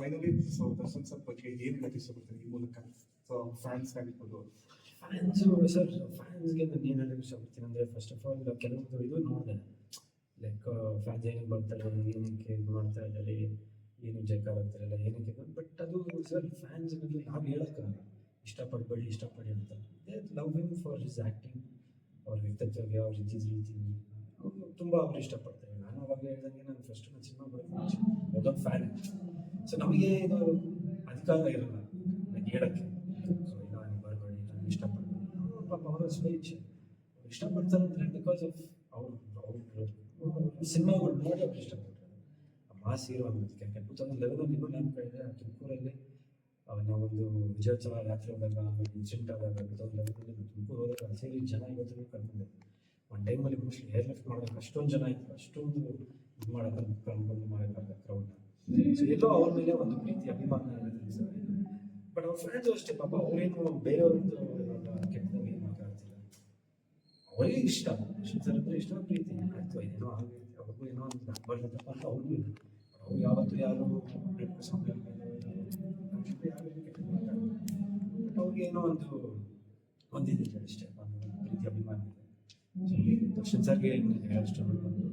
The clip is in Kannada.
ಫೈನಲಿ ಸೊ ದರ್ಶನ್ ಸರ್ ಬಗ್ಗೆ ಏನು ಹೇಳಕ್ಕೆ ಇಷ್ಟಪಡ್ತೀನಿ ಈ ಮೂಲಕ ಸೊ ಫ್ಯಾನ್ಸ್ ಆಗಿರ್ಬೋದು ಫ್ಯಾನ್ಸು ಸರ್ ಫ್ಯಾನ್ಸ್ಗೆ ನಾನು ಏನು ಹೇಳಕ್ಕೆ ಇಷ್ಟಪಡ್ತೀನಿ ಅಂದರೆ ಫಸ್ಟ್ ಆಫ್ ಆಲ್ ಕೆಲವೊಂದು ಇದು ನೋಡಿದೆ ಲೈಕ್ ಫ್ಯಾನ್ಸ್ ಏನು ಬರ್ತಾರೆ ಏನಕ್ಕೆ ಇದು ಮಾಡ್ತಾ ಇದ್ದಾರೆ, ಏನು ಜೈಕಾರ ಆಗ್ತಾರಲ್ಲ, ಏನಕ್ಕೆ ಬಟ್ ಅದು ಸರ್ ಫ್ಯಾನ್ಸ್ ಬಗ್ಗೆ ಯಾರು ಹೇಳೋಕ್ಕಾಗಲ್ಲ. ಇಷ್ಟಪಡಬೇಡಿ, ಇಷ್ಟಪಡಿ ಅಂತ. They love him for his acting ಅವ್ರ ವ್ಯಕ್ತಿತ್ವಗೆ ಅವ್ರ ರೀತಿ ರೀತಿ. ಅವರು ತುಂಬ ಅವ್ರು ಇಷ್ಟಪಡ್ತಾರೆ. ನಾನು ಅವಾಗ ಹೇಳ್ದಂಗೆ, ನಾನು ಫಸ್ಟ್ ನಾನು ಸಿನಿಮಾ ಬರೋದು ಫ್ಯಾನ್ ಸೊ ನಮಗೆ ಇದು ಅಧಿಕಾರ ಇರಲ್ಲ ಹೇಳಕ್ಕೆ. ಸೊ ನಾನು ನೀವು ಬರಬೇಡಿ, ನಾನು ಇಷ್ಟಪಡ್ತೀನಿ. ಪಾಪ ಅವರ ಸ್ವೇಚ್ಛೆ. ಇಷ್ಟಪಡ್ತಾರೆ ಅಂದರೆ ಬಿಕಾಸ್ ಆಫ್ ಅವ್ರು ಅವ್ರು ಸಿನಿಮಾಗಳು ನೋಡಿ ಅವ್ರು ಇಷ್ಟಪಡ್ತಾರೆ ಮಾಸ್ ಹೀರೋ ಅನ್ನೋದಕ್ಕೆ ಯಾಕೆ ಟೂ ತೌಸಂಡ್ ಲೆವೆನಲ್ಲಿ ಇನ್ನೂ ನೆನಪು ಇದೆ ತುಮಕೂರಲ್ಲಿ ನಾವೊಂದು ವಿಜಯೋತ್ಸವ ರಾತ್ರಿ ಹೋದಾಗ, ಆಮೇಲೆ ಇನ್ಸಿಡೆಂಟ್ ಆದಾಗ ಟೂ ತೌಸಂಡ್ ಲೆವೆನಲ್ಲಿ ತುಮಕೂರು ಹೋದಾಗ ಸೇರಿ ಜನ ಇವತ್ತು ಕರ್ಕೊಂಡೆ ಒಂದು ಟೈಮಲ್ಲಿ ಮೋಸ್ಟ್ಲಿ ಹೇರ್ ಲಿಫ್ಟ್ ಮಾಡೋದಕ್ಕೆ ಅಷ್ಟೊಂದು ಜನ ಇತ್ತು ಅಷ್ಟೊಂದು ಇದು ಮಾಡೋಕೆ ಕರ್ಕೊಂಡು ಮಾಡೋಕ್ಕಾಗ ಕ್ರೌಡ್ನ ಸೊ ಎಲ್ಲೋ ಅವ್ರ ಮೇಲೆ ಒಂದು ಪ್ರೀತಿ, ಅಭಿಮಾನ ಸರ್. ಬಟ್ ಅವ್ರ ಫ್ರೆಂಡ್ಸು ಅಷ್ಟೇ, ಪಾಪ ಅವ್ರೇನು ಬೇರೆಯವ್ರದ್ದು ಕೆಟ್ಟದಾಗಿ ಮಾತಾಡ್ತಿಲ್ಲ. ಅವರಿಗೆ ಇಷ್ಟ ಸರ್ ಅಂದ್ರೆ ಇಷ್ಟ ಪ್ರೀತಿ ಆಯ್ತು ಏನೋ ಆಗೈತೆ ಅವ್ರಿಗೂ ಏನೋ ಒಂದು ಬರ್ತಪ್ಪ ಅಂತ ಅವ್ರಿಗೂ ಇಲ್ಲ. ಅವ್ರು ಯಾವತ್ತೂ ಯಾರು ಸಮಯ ಅವ್ರಿಗೆ ಏನೋ ಒಂದು, ಒಂದಿದೆ ಅಷ್ಟೇ, ಒಂದು ಪ್ರೀತಿ, ಅಭಿಮಾನ ಇದೆ. ದರ್ಶನ್ ಸರ್ಗೆ ಹೇಳಷ್ಟು ಒಂದು